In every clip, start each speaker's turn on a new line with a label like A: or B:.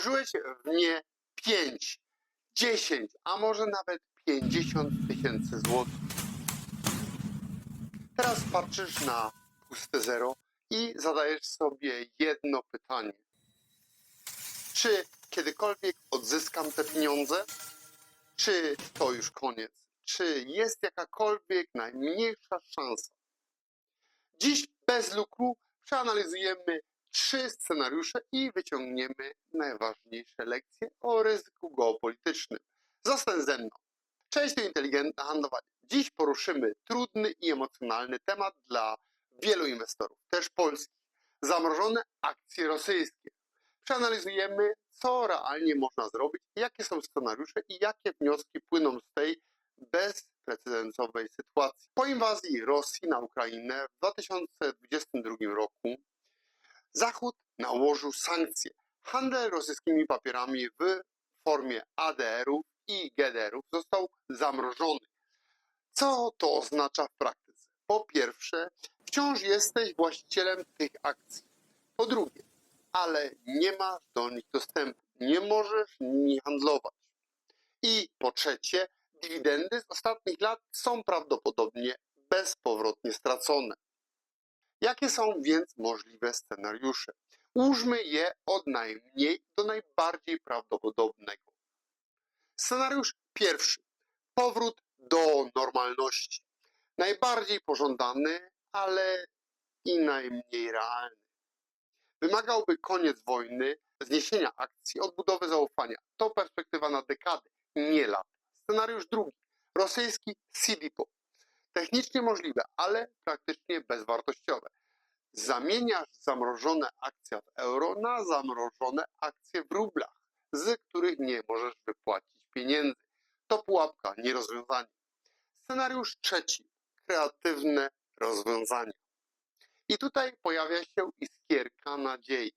A: Włożyłeś w nie 5, 10, a może nawet 50 tysięcy złotych. Teraz patrzysz na puste zero i zadajesz sobie jedno pytanie. Czy kiedykolwiek odzyskam te pieniądze? Czy to już koniec? Czy jest jakakolwiek najmniejsza szansa? Dziś bez lukru przeanalizujemy trzy scenariusze i wyciągniemy najważniejsze lekcje o ryzyku geopolitycznym. Zostań ze mną. Cześć, to inteligentne handlowanie. Dziś poruszymy trudny i emocjonalny temat dla wielu inwestorów, też polskich. Zamrożone akcje rosyjskie. Przeanalizujemy, co realnie można zrobić, jakie są scenariusze i jakie wnioski płyną z tej bezprecedensowej sytuacji. Po inwazji Rosji na Ukrainę w 2022 roku Zachód nałożył sankcje. Handel rosyjskimi papierami w formie ADR-ów i GDR-ów został zamrożony. Co to oznacza w praktyce? Po pierwsze, wciąż jesteś właścicielem tych akcji. Po drugie, ale nie masz do nich dostępu. Nie możesz nimi handlować. I po trzecie, dywidendy z ostatnich lat są prawdopodobnie bezpowrotnie stracone. Jakie są więc możliwe scenariusze? Ułóżmy je od najmniej do najbardziej prawdopodobnego. Scenariusz pierwszy. Powrót do normalności. Najbardziej pożądany, ale i najmniej realny. Wymagałby koniec wojny, zniesienia akcji, odbudowy zaufania. To perspektywa na dekady, nie lata. Scenariusz drugi. Rosyjski CDPO. Technicznie możliwe, ale praktycznie bezwartościowe. Zamieniasz zamrożone akcje w euro na zamrożone akcje w rublach, z których nie możesz wypłacić pieniędzy. To pułapka, nie rozwiązanie. Scenariusz trzeci. Kreatywne rozwiązania. I tutaj pojawia się iskierka nadziei,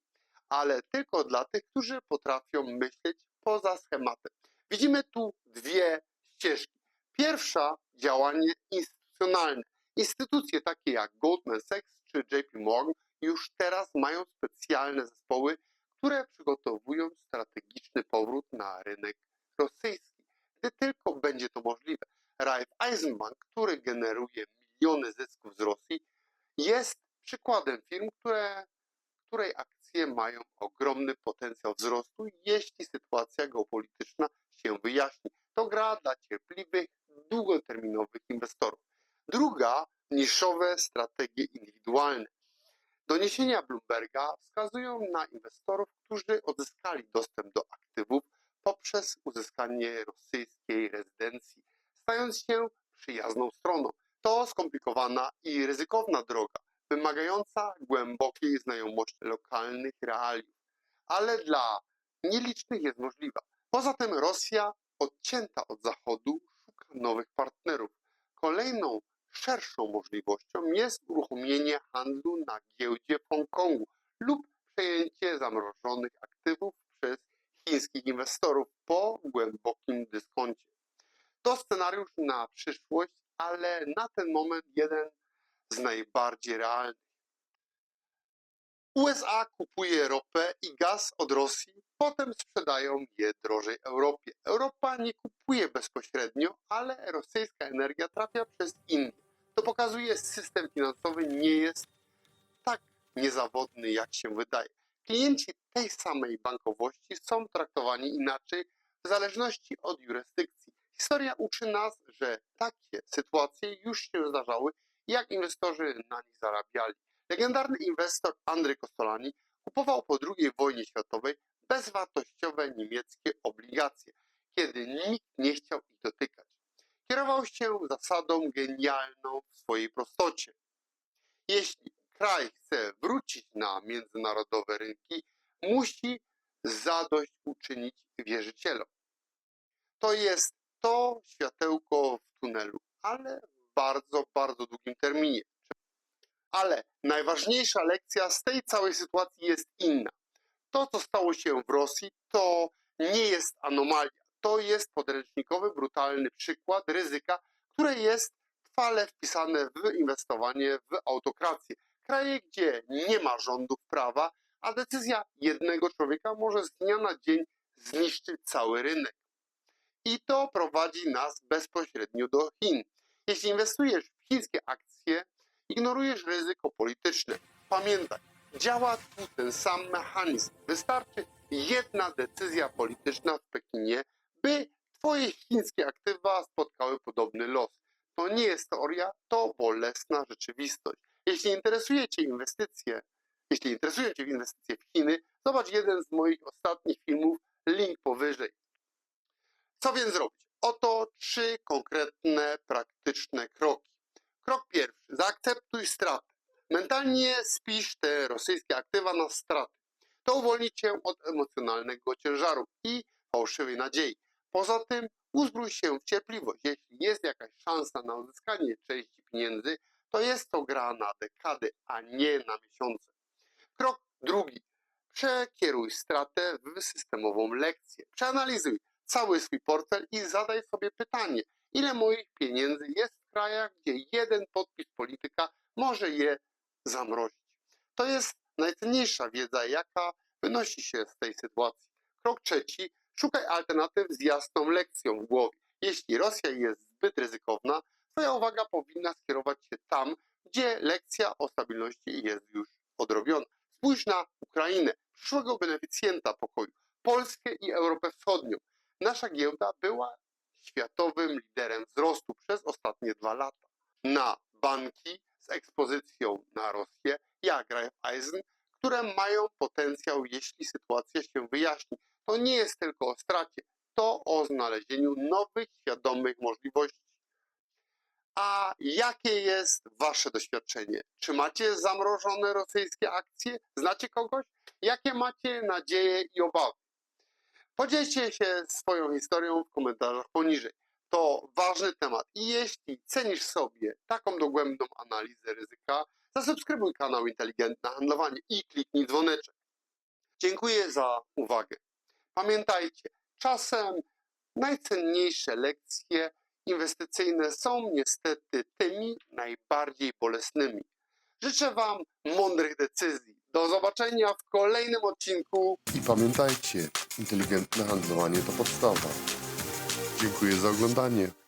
A: ale tylko dla tych, którzy potrafią myśleć poza schematem. Widzimy tu dwie ścieżki. Pierwsza działanie instytucjonalne. Instytucje takie jak Goldman Sachs czy JP Morgan już teraz mają specjalne zespoły, które przygotowują strategiczny powrót na rynek rosyjski. Gdy tylko będzie to możliwe. Raiffeisenbank, który generuje miliony zysków z Rosji, jest przykładem firm, które, której akcje mają ogromny potencjał wzrostu, jeśli sytuacja geopolityczna się wyjaśni. To gra dla cierpliwych, długoterminowych niszowe strategie indywidualne. Doniesienia Bloomberga wskazują na inwestorów, którzy odzyskali dostęp do aktywów poprzez uzyskanie rosyjskiej rezydencji, stając się przyjazną stroną. To skomplikowana i ryzykowna droga, wymagająca głębokiej znajomości lokalnych realiów, ale dla nielicznych jest możliwa. Poza tym Rosja, odcięta od Zachodu, szerszą możliwością jest uruchomienie handlu na giełdzie w Hongkongu lub przejęcie zamrożonych aktywów przez chińskich inwestorów po głębokim dyskoncie. To scenariusz na przyszłość, ale na ten moment jeden z najbardziej realnych. USA kupuje ropę i gaz od Rosji, potem sprzedają je drożej Europie. Europa nie kupuje bezpośrednio, ale rosyjska energia trafia przez Indię. To pokazuje, system finansowy nie jest tak niezawodny, jak się wydaje. Klienci tej samej bankowości są traktowani inaczej w zależności od jurysdykcji. Historia uczy nas, że takie sytuacje już się zdarzały, jak inwestorzy na nich zarabiali. Legendarny inwestor Andrzej Kostolani kupował po II wojnie światowej bezwartościowe niemieckie obligacje, kiedy nikt nie chciał ich dotykać. Kierował się zasadą genialną w swojej prostocie. Jeśli kraj chce wrócić na międzynarodowe rynki, musi zadośćuczynić wierzycielom. To jest to światełko w tunelu, ale w bardzo, bardzo długim terminie. Ale najważniejsza lekcja z tej całej sytuacji jest inna. To, co stało się w Rosji, to nie jest anomalia. To jest podręcznikowy, brutalny przykład ryzyka, które jest trwale wpisane w inwestowanie w autokrację. Kraje, gdzie nie ma rządów prawa, a decyzja jednego człowieka może z dnia na dzień zniszczyć cały rynek. I to prowadzi nas bezpośrednio do Chin. Jeśli inwestujesz w chińskie akcje, ignorujesz ryzyko polityczne. Pamiętaj, działa tu ten sam mechanizm. Wystarczy jedna decyzja polityczna w Pekinie, by twoje chińskie aktywa spotkały podobny los. To nie jest teoria, to bolesna rzeczywistość. Jeśli interesuje Cię inwestycje, jeśli interesują Cię inwestycje w Chiny, zobacz jeden z moich ostatnich filmów, link powyżej. Co więc zrobić? Oto trzy konkretne, praktyczne kroki. Krok pierwszy. Zaakceptuj straty. Mentalnie spisz te rosyjskie aktywa na straty. To uwolni Cię od emocjonalnego ciężaru i fałszywej nadziei. Poza tym uzbrój się w cierpliwość. Jeśli jest jakaś szansa na uzyskanie części pieniędzy, to jest to gra na dekady, a nie na miesiące. Krok drugi. Przekieruj stratę w systemową lekcję. Przeanalizuj cały swój portfel i zadaj sobie pytanie, ile moich pieniędzy jest w krajach, gdzie jeden podpis polityka może je zamrozić. To jest najcenniejsza wiedza, jaka wynosi się z tej sytuacji. Krok trzeci. Szukaj alternatyw z jasną lekcją w głowie. Jeśli Rosja jest zbyt ryzykowna, Twoja uwaga powinna skierować się tam, gdzie lekcja o stabilności jest już odrobiona. Spójrz na Ukrainę, przyszłego beneficjenta pokoju, Polskę i Europę Wschodnią. Nasza giełda była światowym liderem wzrostu przez ostatnie dwa lata. Na banki z ekspozycją na Rosję, jak Raiffeisen, które mają potencjał, jeśli sytuacja się wyjaśni. To nie jest tylko o stracie, to o znalezieniu nowych, świadomych możliwości. A jakie jest Wasze doświadczenie? Czy macie zamrożone rosyjskie akcje? Znacie kogoś? Jakie macie nadzieje i obawy? Podzielcie się swoją historią w komentarzach poniżej. To ważny temat i jeśli cenisz sobie taką dogłębną analizę ryzyka, zasubskrybuj kanał Inteligentne Handlowanie i kliknij dzwoneczek. Dziękuję za uwagę. Pamiętajcie, czasem najcenniejsze lekcje inwestycyjne są niestety tymi najbardziej bolesnymi. Życzę Wam mądrych decyzji. Do zobaczenia w kolejnym odcinku.
B: I pamiętajcie, inteligentne handlowanie to podstawa. Dziękuję za oglądanie.